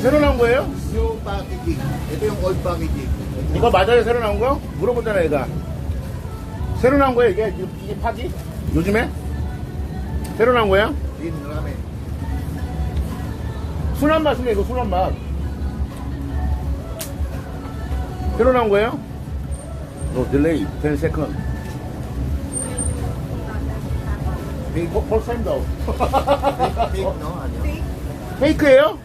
새로 나온 거예요? Packaging. Ito yung old packaging. 이거 맞아요? 새로 나온 거? 물어보잖아 얘가 새로 나온 거예요 이게? 이게 파지? 요즘에? 새로 나온 거야? Din ramen. 순한 맛이네 이거 순한 맛 새로 나온 거예요? No delay 10 second 어, fake, no? Ano? 페이크예요?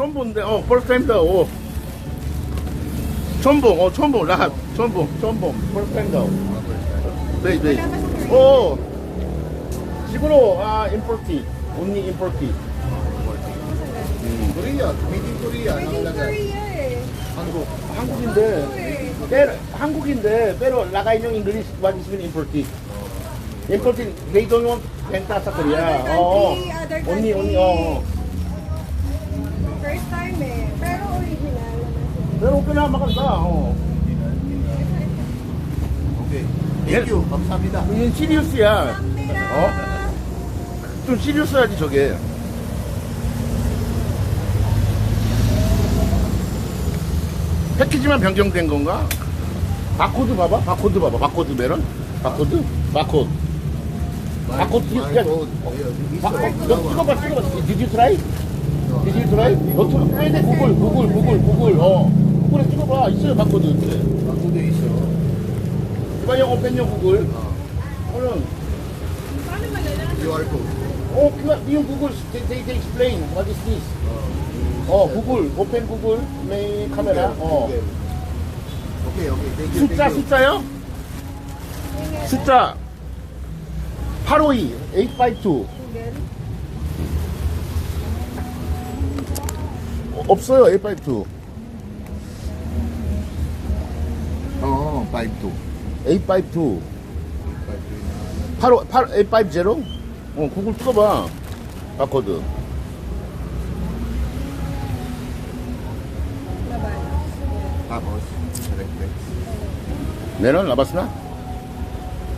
처음 보는데 어 first time 더 오. 처음 보, 어 처음 보, 라 처음 보, 처음 first time 더. 네, 네. 오, siguro ah imported, only imported. Korea. Made in Korea. Made in Nakalagay. Korea eh. Hangguk. 한국인데, pero 한국인데, pero yung English what is mean imported. Imported, they don't want sa Korea. Oo, country, other only, country. Time eh. Pero original naman. Pero okay na, maganda. Oh. Okay. Thank you. 감사합니다. 이건 시리우스야. 어? 좀 시리우스하지 저게. 패키지만 변경된 건가? 바코드 봐봐. 바코드 봐봐. 바코드 메론. 바코드. 바코드. 바코드 My 야, phone. Ayun, 바, Iso. 너 찍어봐. 찍어봐. Did you try? Did you try? 너 트- 해야 돼. 구글, 구글, 구글, 구글. 어. 구글에 찍어봐. 있어요. 바코드. Bago din iso. 이봐 형 오펜용 구글. 오늘 QR code. 어, 그거 yung 구글 they, they, they explain what is this. 어, 구글 오펜 구글 메인 카메라. 어. Thank you. 숫자. 숫자요? 숫자 852 852 없어요 852 Oo, 5-2. 852 8 8 850 어, 구글 찍어봐 바코드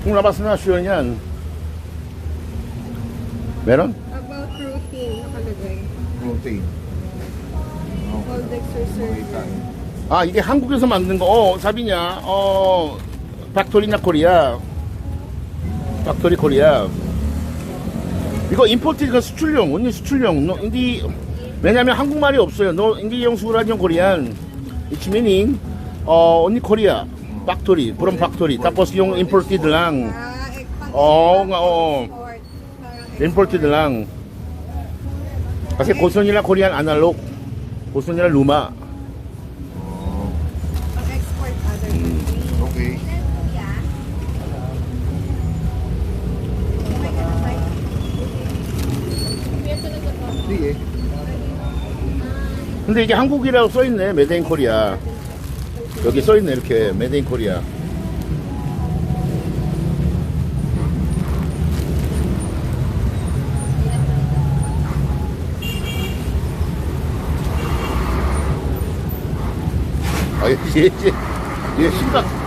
kung labas na sure yan meron? About nakalagay. Protein. 아 이게 한국에서 만든 거, 어 사비냐, 어 factory나 코리아, factory 코리아. 이거 임포트 이거 수출용, 언니 수출용. 너 인디 왜냐면 한국말이 없어요. 너 인디 영수라디오 코리안. Meaning 어 언니 코리아, factory, from factory. Tapos yung imported lang, Ah, eh. Export. Parang imported lang. Kasi gusto nila Korean analog, Okay. Sige. 근데 이게 한국이라고 써있네 메데인 코리아 여기 써있네 이렇게 메데인 코리아 아, 얘, 얘, 얘 심각